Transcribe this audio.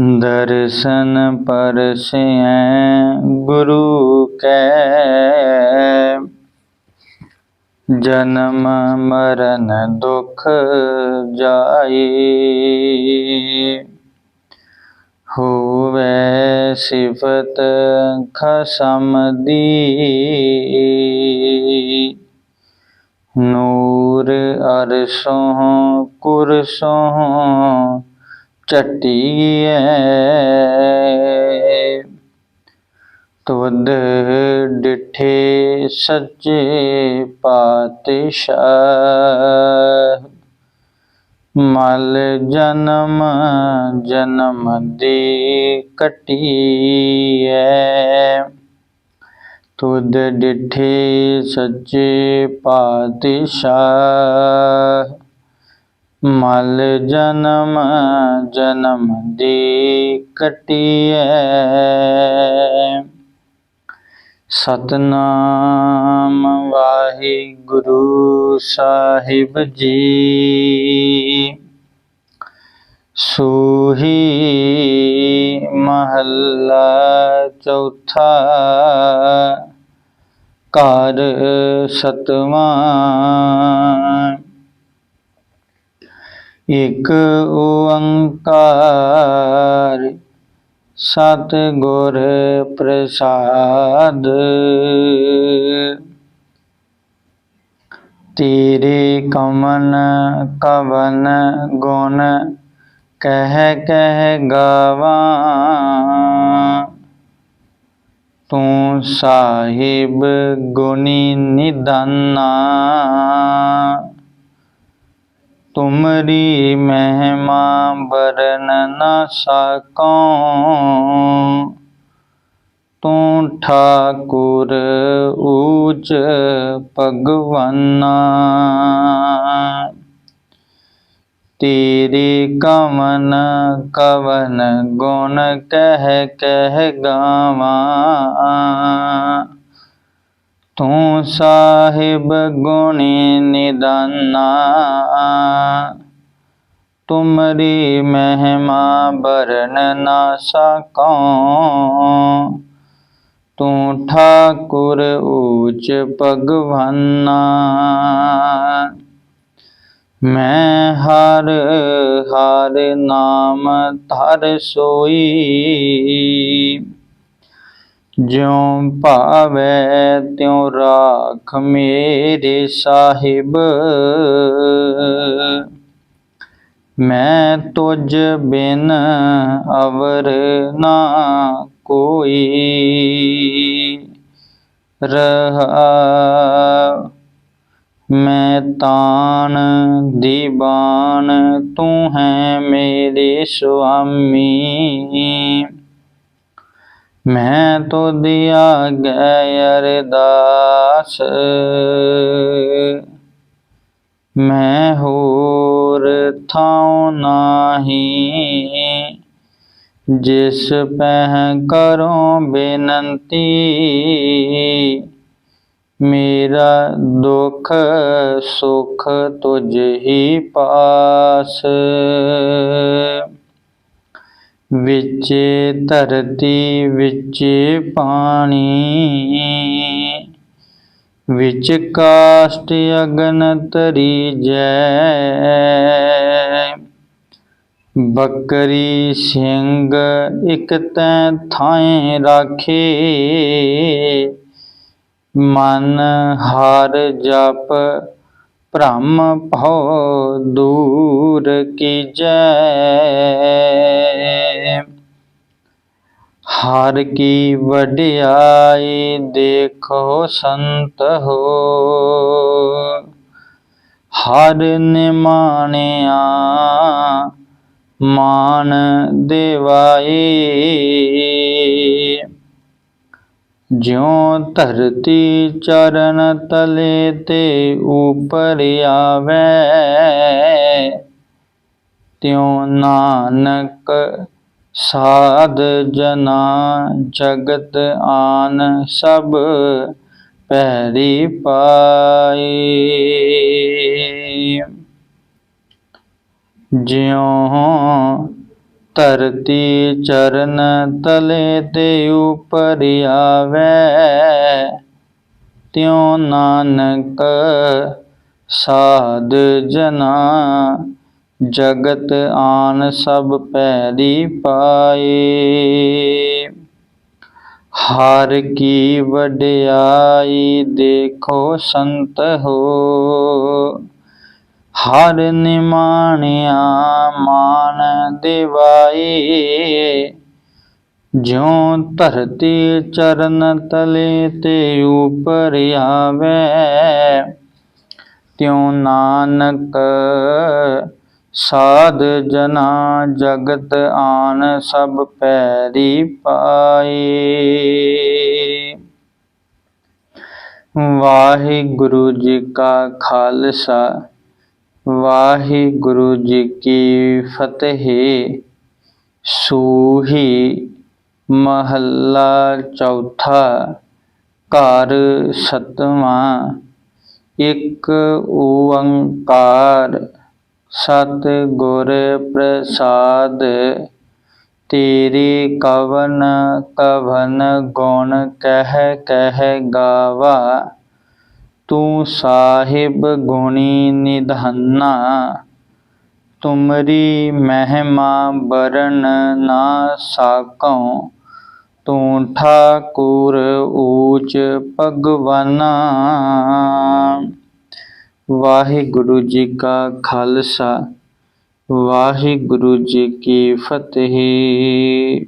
ਦਰਸ਼ਨ ਪਰਸੈ ਗੁਰੂ ਕੈ। ਜਨਮ ਮਰਨ ਦੁਖ ਜਾਈ ਹੋਵੇ ਸਿਫਤ ਖਸਮ ਦੀ। ਨੂਰ ਅਰਸੋਂ ਕੁਰਸੋਂ ਚਟੀਐ ਤੁਧ ਡਿਠੇ ਸੱਚੇ ਪਾਤਸ਼ਾਹ। ਮਲ ਜਨਮ ਜਨਮ ਦੀ ਕਟੀਐ ਤੁਧ ਡਿਠੇ ਸੱਚੇ ਪਾਤਸ਼ਾਹ। ਮਲ ਜਨਮ ਜਨਮ ਦੀ ਕਟੀਐ। ਸਤਨਾਮ ਵਾਹਿਗੁਰੂ ਸਾਹਿਬ ਜੀ। ਸੂਹੀ ਮਹੱਲਾ ਚੌਥਾ। ਘਰ ਸਤਵਾਂ। ਇਕ ਓੰਕਾਰ ਸਤ ਗੁਰ ਪ੍ਰਸਾਦ। ਤੇਰੇ ਕਮਨ ਕਵਨ ਗੁਣ ਕਹਿ ਕਹਿ ਗਾਵਾਂ। ਤੂੰ ਸਾਹਿਬ ਗੁਣੀ ਨਿਦਾਨਾ ਤੁਮਰੀ ਮਹਿਮਾ ਬਰਨ ਨ ਸਕਉ ਤੂੰ ਠਾਕੁਰ ਊਚ ਭਗਵਾਨਾ ਤੇਰੇ ਕਮਨ ਕਵਨ ਗੁਣ ਕਹਿ ਕਹਿ ਗਾਵਾਂ ਤੂੰ ਸਾਹਿਬ ਗੁਣੀ ਨਿਦਾਨਾ। ਤੁਮਰੀ ਮਹਿਮਾ ਬਰਨ ਨਾ ਸਕਉ ਤੂੰ ਠਾਕੁਰ ਊਚ ਭਗਵਾਨਾ। ਮੈਂ ਹਰ ਹਰ ਨਾਮ ਧਰ ਸੋਈ। ਜਿਉ ਭਾਵੈ ਤਿਉ ਰਾਖ ਮੇਰੇ ਸਾਹਿਬ। ਮੈਂ ਤੁਝ ਬਿਨ ਅਵਰ ਨਾ ਕੋਈ ਰਹਾ। ਮੈਂ ਤਾਨ ਦੀਵਾਨ ਤੂੰ ਹੈ ਮੇਰੇ ਸੁਆਮੀ। ਮੈਂ ਤੋ ਦਿਆ ਗੈ ਅਰਦਾਸ। ਮੈਂ ਹੋਰ ਥਾਉ ਨਾਹੀ, ਜਿਸ ਪਹਿ ਕਰੋ ਬੇਨੰਤੀ। ਮੇਰਾ ਦੁਖ ਸੁਖ ਤੁਝ ਹੀ ਪਾਸ। ਵਿਚੇ ਧਰਤੀ, ਵਿਚੇ ਪਾਣੀ। ਵਿਚ ਕਾਸ਼ਟ ਅਗਨ ਤਰੀ ਜੈ ਬੱਕਰੀ ਸਿੰਘ ਇਕ ਤੈ ਥਾਂ ਰਾਖੇ। ਮਨ ਹਰ ਜਪ ਭ੍ਰਮ ਭਉ ਦੂਰ ਕੀਜੈ। ਹਰ ਕੀ ਵਡਿਆਈ ਦੇਖੋ ਸੰਤ ਹੋ। ਹਰ ਨਿਮਾਣਿਆ ਮਾਨ ਦੇਵਾਈ। ਜਿਉ ਧਰਤੀ ਚਰਨ ਤਲੇ ਤੇ ਉਪਰ ਆਵੈ, ਤਿਉ ਨਾਨਕ ਸਾਧ ਜਨਾ ਜਗਤ ਆਨ ਸਭ ਪੈਰੀ ਪਾਏ। ਜਿਉ ਧਰਤੀ ਚਰਨ ਤਲੇ ਤੇ ਉਪਰ ਆਵੈ। ਤਿਉ ਨਾਨਕ ਸਾਧ ਜਨਾ, ਜਗਤ ਆਨ ਸਭ ਪੈਰੀ ਪਾਏ। ਹਰ ਕੀ ਵਡਿਆਈ ਦੇਖੋ ਸੰਤ ਹੋ। ਹਰ ਨਿਮਾਣਿਆ ਮਾਨ ਦਿਵਾਈ ਜਿਉ ਧਰਤੀ ਚਰਨ ਤਲੇ ਤੇ ਉਪਰ ਆਵੈ, ਤਿਉ ਨਾਨਕ ਸਾਧ ਜਨਾ ਜਗਤ ਆਨ ਸਭ ਪੈਰੀ ਪਾਏ। ਵਾਹਿਗੁਰੂ ਜੀ ਕਾ ਖਾਲਸਾ। ਵਾਹਿਗੁਰੂ ਜੀ ਕੀ ਫਤਿਹ। ਸੂਹੀ ਮਹੱਲਾ ਚੌਥਾ, ਘਰ ਸਤਵਾਂ, ਇੱਕ ਓੰਕਾਰ ਸਤ ਗੁਰ ਪ੍ਰਸਾਦ, ਤੇਰੀ ਕਵਨ ਕਵਨ ਗੁਣ ਕਹਿ ਕਹਿ ਗਾਵਾ। ਤੂੰ ਸਾਹਿਬ ਗੁਣੀ ਨਿਧਾਨਾ, ਤੁਮਰੀ ਮਹਿਮਾ ਬਰਨ ਨਾ ਸਾਕਉ, ਤੂੰ ਠਾਕੁਰ ਊਚ ਭਗਵਾਨਾ। ਵਾਹਿਗੁਰੂ ਜੀ ਕਾ ਖਾਲਸਾ, ਵਾਹਿਗੁਰੂ ਜੀ ਕੀ ਫਤਿਹ।